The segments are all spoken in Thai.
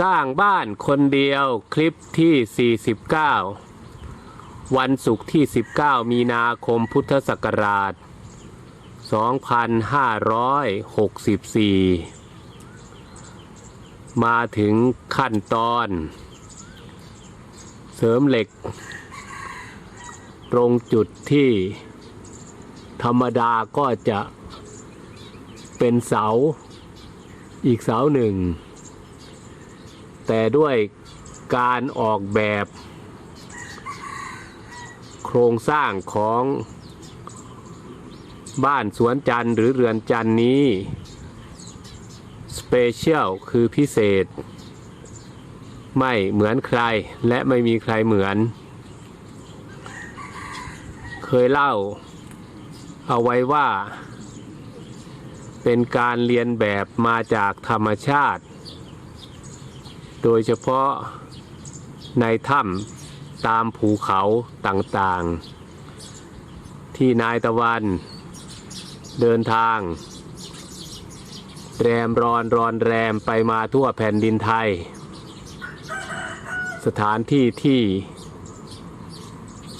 สร้างบ้านคนเดียวคลิปที่ 49 วันศุกร์ที่ 19 มีนาคมพุทธศักราช 2564 มาถึงขั้นตอน เสริมเหล็ก ตรงจุดที่ธรรมดาก็จะเป็นเสาอีกเสาหนึ่ง แต่ด้วยการออกแบบ โครงสร้างของบ้านสวนจันทร์หรือเรือนจันทร์นี้สเปเชียลคือพิเศษ ไม่เหมือนใครและไม่มีใครเหมือน เคยเล่าเอาไว้ว่า เป็นการเรียนแบบมาจากธรรมชาติ โดยเฉพาะในถ้ำตามภูเขาต่างๆ ที่นายตะวันเดินทาง แรมรอนรอนแรมไปมาทั่วแผ่นดินไทย สถานที่ที่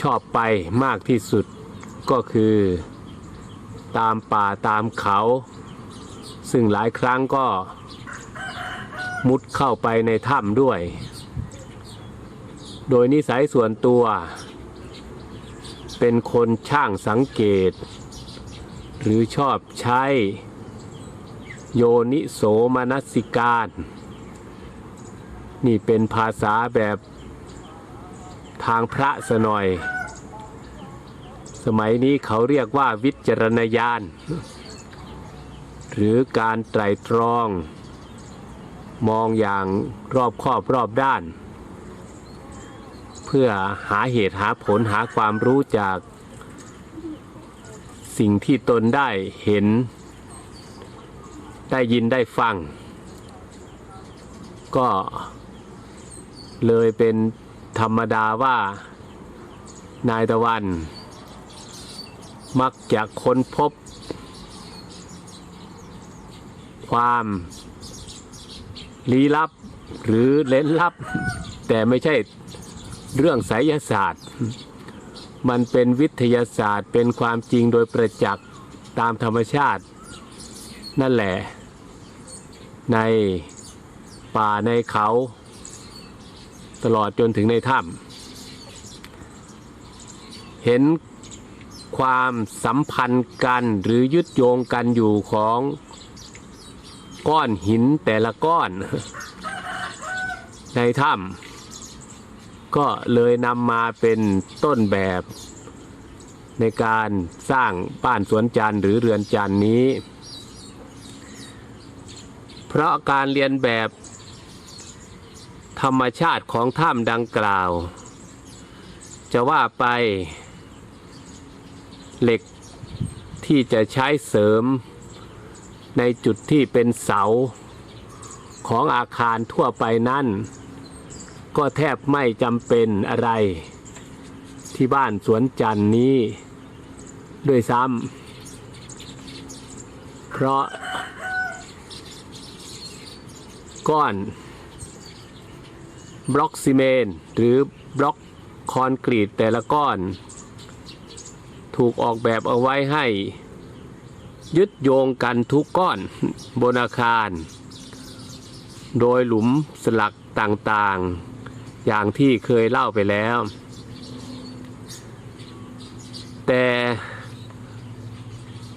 ชอบไปมากที่สุดก็คือ ตามป่าตามเขา ซึ่งหลายครั้งก็ มุดเข้าไปในถ้ำด้วย โดยนิสัยส่วนตัว เป็นคนช่างสังเกต หรือชอบใช้ โยนิโสมนสิการ นี่เป็นภาษาแบบทางพระสนอย สมัยนี้เขาเรียกว่าวิจารณญาณ หรือการไตรตรอง มองอย่างรอบคอบรอบด้าน เพื่อหาเหตุหาผลหาความรู้จาก สิ่งที่ตนได้เห็น ได้ยินได้ฟัง ก็เลยเป็นธรรมดาว่านายตะวัน มักจะค้นพบ ความ ลี้ลับหรือเล้นลับ แต่ไม่ใช่เรื่องไสยศาสตร์ มันเป็นวิทยาศาสตร์เป็นความจริงโดยประจักษ์ตามธรรมชาติ นั่นแหละ ในป่าในเขา ตลอดจนถึงในถ้ำเห็นความสัมพันธ์กันหรือยึดโยงกันอยู่ของ ก้อนหินแต่ละก้อน ในถ้ำก็เลยนำมาเป็นต้นแบบ ในการสร้างบ้านสวนจันทร์หรือเรือนจันทร์นี้ เพราะการเรียนแบบธรรมชาติของถ้ำดังกล่าว จะว่าไปเหล็กที่จะใช้เสริม ในจุดที่เป็นเสาของอาคารทั่วไปนั่นก็แทบไม่จำเป็นอะไร ที่บ้านสวนจันนี้ ด้วยซ้ำเพราะ ก้อนบล็อกซีเมนหรือบล็อกคอนกรีตแต่ละก้อน ถูกออกแบบเอาไว้ให้ ยึดโยงกันทุกก้อนบนอาคาร โดยหลุมสลักต่างๆ อย่างที่เคยเล่าไปแล้ว แต่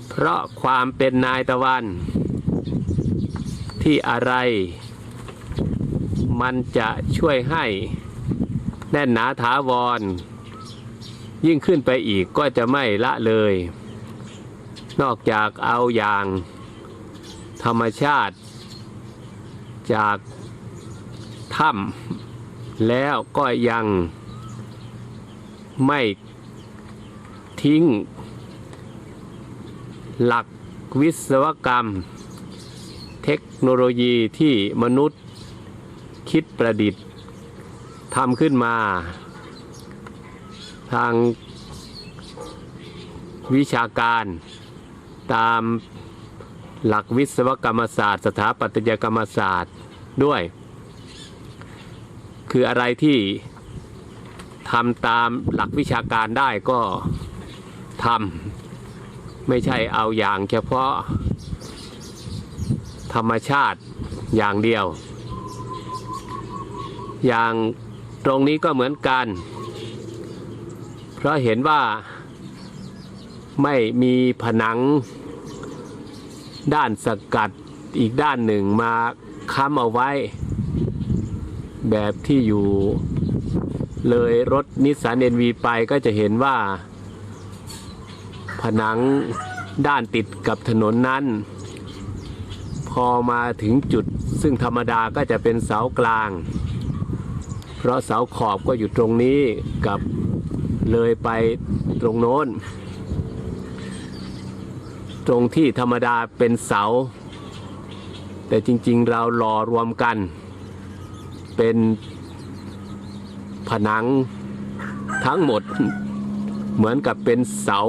เพราะความเป็นนายตะวัน ที่อะไร มันจะช่วยให้แน่นหนาถาวร ยิ่งขึ้นไปอีกก็จะไม่ละเลย นอกจากเอาอย่างธรรมชาติ จากถ้ำแล้วก็ยังไม่ทิ้ง หลักวิศวกรรม เทคโนโลยีที่มนุษย์คิดประดิษฐ์ทำขึ้นมา ทางวิชาการ ตามหลักวิศวกรรมศาสตร์ สถาปัตยกรรมศาสตร์ด้วย คืออะไรที่ทำตามหลักวิชาการได้ก็ทำไม่ใช่เอาอย่างเฉพาะธรรมชาติอย่างเดียว อย่างตรงนี้ก็เหมือนกัน เพราะเห็นว่าไม่มีผนัง ด้านสกัดอีกด้านหนึ่งมาค้ำเอาไว้ แบบที่อยู่เลยรถนิสสันเอ็นวีไปก็จะเห็นว่า ผนังด้านติดกับถนนนั้น พอมาถึงจุดซึ่งธรรมดาก็จะเป็นเสากลาง เพราะเสาขอบก็อยู่ตรงนี้กับเลยไปตรงโน้น ตรงที่ธรรมดาเป็นเสา แต่จริงๆเราหล่อรวมกัน เป็นผนังทั้งหมดเหมือนกับเป็นเสา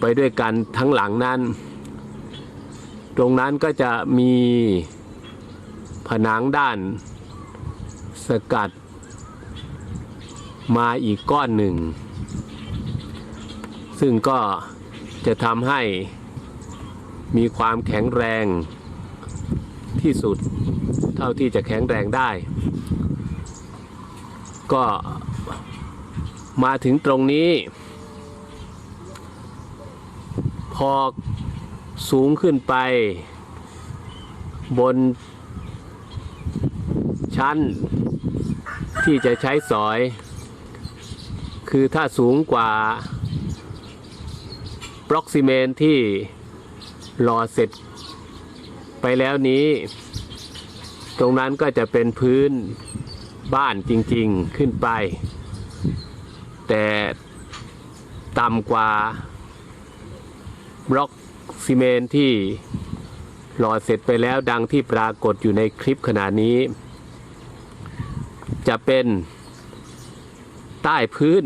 ไปด้วยกันทั้งหลังนั้น ตรงนั้นก็จะมีผนังด้านสกัดมาอีกก้อนหนึ่ง ซึ่งก็ จะทำให้มีความแข็งแรงที่สุดเท่าที่จะแข็งแรงได้ ก็มาถึงตรงนี้ พอสูงขึ้นไป บนชั้น ที่จะใช้สอย คือถ้าสูงกว่า บล็อกซีเมนที่รอเสร็จไปแล้วนี้ ตรงนั้นก็จะเป็นพื้นบ้านจริงๆขึ้นไป แต่ต่ำกว่าบล็อกซีเมนที่หล่อเสร็จไปแล้วดังที่ปรากฏอยู่ในคลิปขณะนี้ จะเป็นใต้พื้น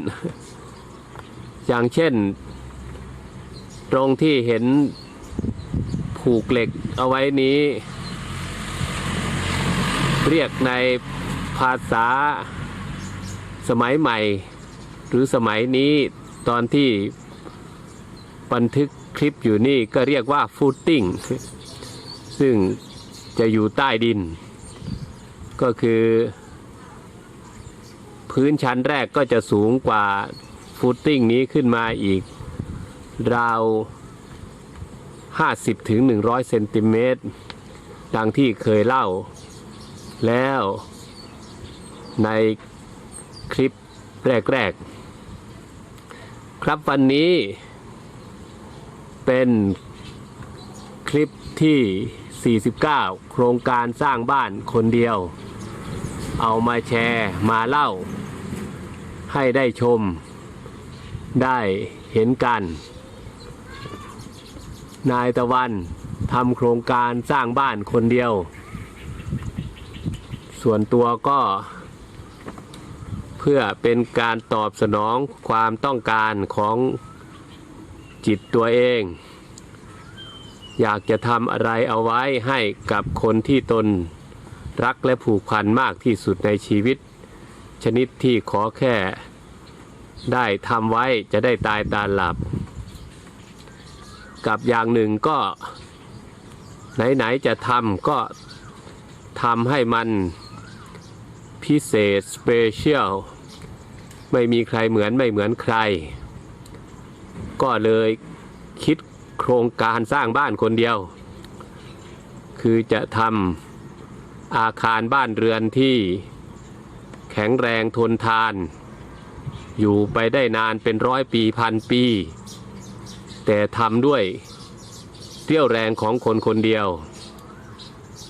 อย่างเช่น ตรงที่เห็นผูกเหล็กเอาไว้นี้ เรียกในภาษาสมัยใหม่ หรือสมัยนี้ตอนที่บันทึกคลิปอยู่นี่ก็เรียกว่าฟูตติ้งซึ่งจะอยู่ใต้ดิน ก็คือ พื้นชั้นแรกก็จะสูงกว่าฟูตติ้งนี้ขึ้นมาอีก ราว 50ถึง100เซนติเมตรดังที่เคยเล่า แล้วในคลิปแรก ๆ ครับวันนี้เป็นคลิปที่ 49 โครงการสร้างบ้านคนเดียว เอามาแชร์มาเล่า ให้ได้ชม ได้เห็นกัน นายตะวันทำโครงการสร้างบ้านคนเดียว ส่วนตัวก็ เพื่อเป็นการตอบสนองความต้องการของจิตตัวเอง อยากจะทำอะไรเอาไว้ให้กับคนที่ตนรักและผูกพันมากที่สุดในชีวิต ชนิดที่ขอแค่ได้ทำไว้จะได้ตายตาหลับ กับอย่างหนึ่งก็ไหนๆจะทำก็ทำให้มันพิเศษสเปเชียลไม่มีใครเหมือนไม่เหมือนใคร ก็เลยคิดโครงการสร้างบ้านคนเดียว คือจะทำอาคารบ้านเรือนที่แข็งแรงทนทาน อยู่ไปได้นานเป็นร้อยปีพันปี แต่ทำด้วยเรี่ยวแรงของคนคนเดียว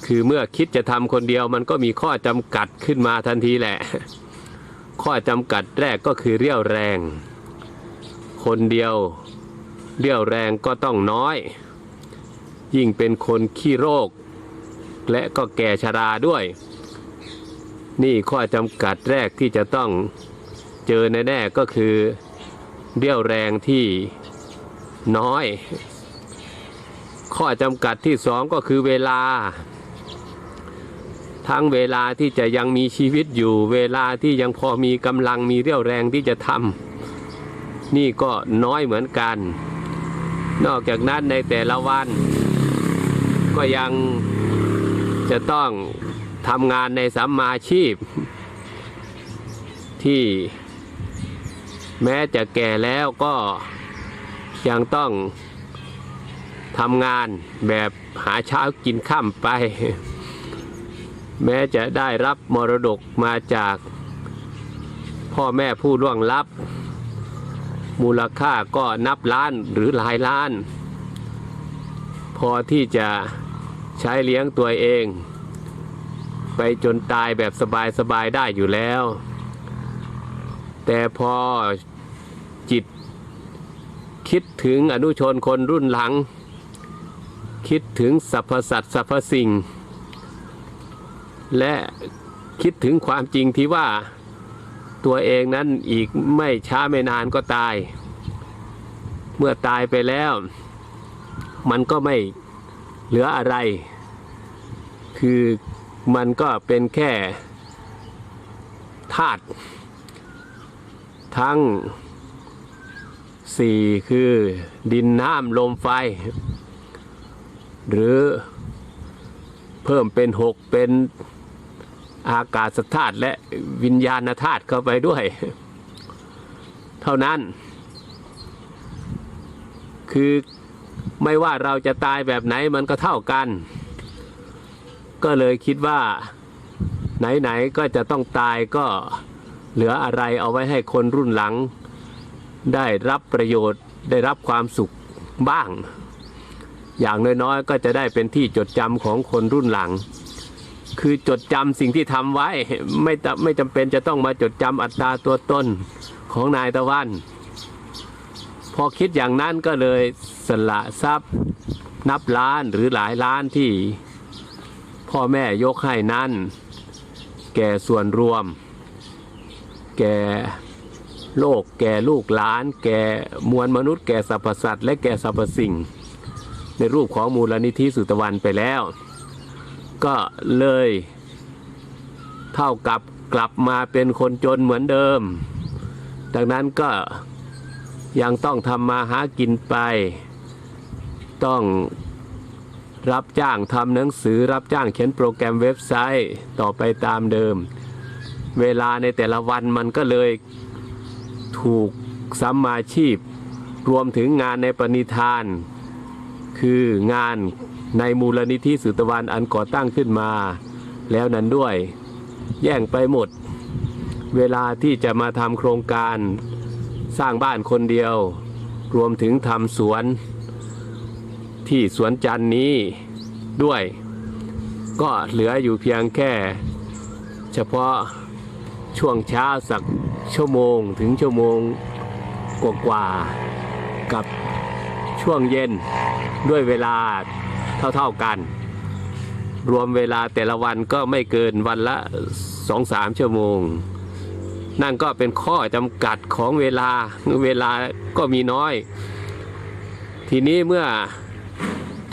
คือเมื่อคิดจะทำคนเดียวมันก็มีข้อจำกัดขึ้นมาทันทีแหละ ข้อจำกัดแรกก็คือเรี่ยวแรง คนเดียว เรี่ยวแรงก็ต้องน้อย ยิ่งเป็นคนขี้โรค และก็แก่ชราด้วย นี่ข้อจำกัดแรกที่จะต้องเจอแน่ๆก็คือเรี่ยวแรงที่ น้อย ข้อจำกัดที่สองก็คือเวลา ทั้งเวลาที่จะยังมีชีวิตอยู่ เวลาที่ยังพอมีกำลังมีเรี่ยวแรงที่จะทำนี่ก็น้อยเหมือนกัน นอกจากนั้นในแต่ละวัน ก็ยังจะต้องทำงานในสัมมาชีพ ที่แม้จะแก่แล้วก็ ยังต้องทำงานแบบหาเช้ากินค่ำไป แม้จะได้รับมรดกมาจากพ่อแม่ผู้ล่วงลับ มูลค่าก็นับล้านหรือหลายล้าน พอที่จะใช้เลี้ยงตัวเอง ไปจนตายแบบสบายๆได้อยู่แล้ว แต่พอ คิดถึงอนุชนคนรุ่นหลัง คิดถึงสรรพสัตว์สรรพสิ่ง และคิดถึงความจริงที่ว่าตัวเองนั้นอีกไม่ช้าไม่นานก็ตาย เมื่อตายไปแล้ว มันก็ไม่เหลืออะไร คือมันก็เป็นแค่ธาตุทั้ง สี่คือดินน้ำลมไฟ หรือเพิ่มเป็นหกเป็นอากาศธาตุและวิญญาณธาตุเข้าไปด้วย เท่านั้น คือไม่ว่าเราจะตายแบบไหนมันก็เท่ากัน ก็เลยคิดว่าไหนๆก็จะต้องตายก็เหลืออะไรเอาไว้ให้คนรุ่นหลัง ได้รับประโยชน์ได้รับความสุขบ้าง อย่างน้อยๆก็จะได้เป็นที่จดจำของคนรุ่นหลัง คือจดจำสิ่งที่ทำไว้ไม่ไม่จำเป็นจะต้องมาจดจำอัตราตัวตนของนายตะวัน พอคิดอย่างนั้นก็เลยสละทรัพย์นับล้านหรือหลายล้านที่พ่อแม่ยกให้นั้น แก่ส่วนรวม แก่ โลกแก่ลูกหลาน แก่มวลมนุษย์แก่สรรพสัตว์และแก่สรรพสิ่ง ในรูปของมูลนิธิสุตวันไปแล้ว ก็เลยเท่ากับกลับมาเป็นคนจนเหมือนเดิม ดังนั้นก็ยังต้องทำมาหากินไป ต้องรับจ้างทำหนังสือรับจ้างเขียนโปรแกรมเว็บไซต์ต่อไปตามเดิม เวลาในแต่ละวันมันก็เลย ถูกสัมมาชีพ รวมถึงงานในปณิธาน คืองานในมูลนิธิสุตวันอันก่อตั้งขึ้นมา แล้วนั้นด้วย แย่งไปหมด เวลาที่จะมาทำโครงการสร้างบ้านคนเดียว รวมถึงทำสวน ที่สวนจันนี้ด้วย ก็เหลืออยู่เพียงแค่ เฉพาะช่วงเช้าสัก ชั่วโมงถึงชั่วโมงกว่าๆกับช่วงเย็นด้วยเวลาเท่าๆกัน รวมเวลาแต่ละวันก็ไม่เกินวันละสองสามชั่วโมง นั่นก็เป็นข้อจำกัดของเวลาเวลาก็มีน้อย ทีนี้เมื่อ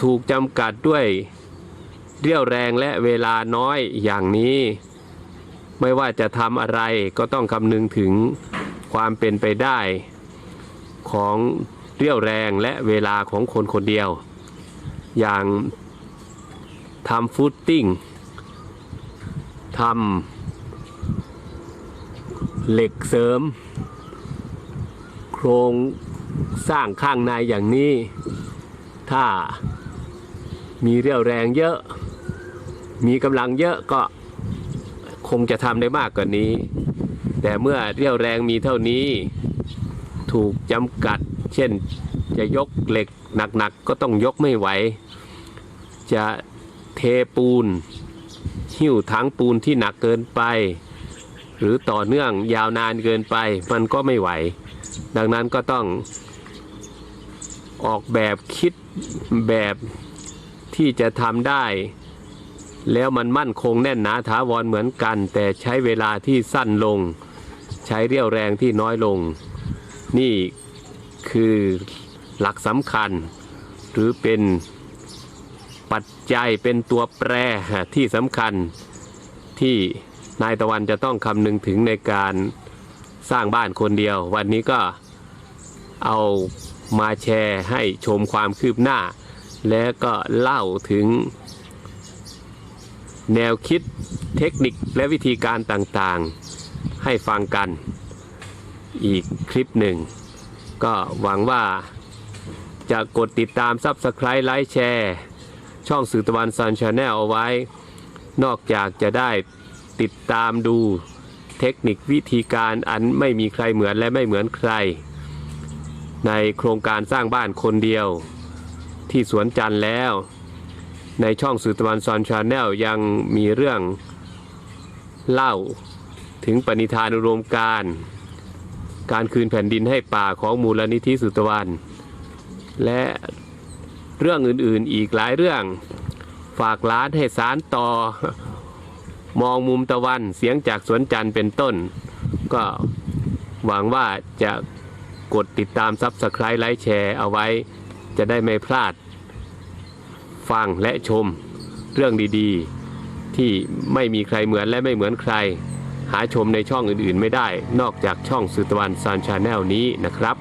ถูกจำกัดด้วยเรี่ยวแรงและเวลาน้อยอย่างนี้ ไม่ว่าจะทำอะไรก็ต้องคำนึงถึงความเป็นไปได้ของเรี่ยวแรงและเวลาของคนคนเดียว อย่างทำฟุตติ้งทำเหล็กเสริม โครงสร้างข้างในอย่างนี้ ถ้ามีเรี่ยวแรงเยอะ มีกำลังเยอะก็ คงจะทำได้มากกว่านี้ แต่เมื่อเรี่ยวแรงมีเท่านี้ ถูกจำกัด เช่นจะยกเหล็กหนักๆก็ต้องยกไม่ไหว จะเทปูน หิ้วถังปูนที่หนักเกินไป หรือต่อเนื่องยาวนานเกินไปมันก็ไม่ไหว ดังนั้นก็ต้องออกแบบคิดแบบที่จะทำได้ แล้วมันมั่นคงแน่นหนาถาวรเหมือนกัน แต่ใช้เวลาที่สั้นลง ใช้เรี่ยวแรงที่น้อยลง นี่คือหลักสำคัญ หรือเป็นปัจจัยเป็นตัวแปรที่สำคัญที่นายตะวันจะต้องคำนึงถึงในการสร้างบ้านคนเดียว วันนี้ก็เอามาแชร์ให้ชมความคืบหน้า และก็เล่าถึง แนวคิดเทคนิคและวิธีการต่างๆ ให้ฟังกันอีกคลิปหนึ่ง ก็หวังว่าจะกดติดตาม Subscribe ไลค์แชร์ช่องสื่อตะวันซันชาแนลเอาไว้ นอกจากจะได้ติดตามดูเทคนิควิธีการอันไม่มีใครเหมือนและไม่เหมือนใคร ในโครงการสร้างบ้านคนเดียว ที่สวนจันทร์แล้ว ในช่องสื่อตะวันซอนชาแนลยังมีเรื่องเล่าถึงปณิธานอุดมการ การคืนแผ่นดินให้ป่าของมูลนิธิสุตวัน และเรื่องอื่นๆอีกหลายเรื่อง ฝากร้านให้สารต่อ มองมุมตะวันเสียงจากสวนจันทร์เป็นต้น ก็หวังว่าจะกดติดตามซับสไคร b ์ไลค์แชร์เอาไว้จะได้ไม่พลาด ฟังและชมเรื่องดีๆ ที่ไม่มีใครเหมือนและไม่เหมือนใคร หาชมในช่องอื่นๆ ไม่ได้ นอกจากช่องสุตะวันซานชาแนลนี้นะครับ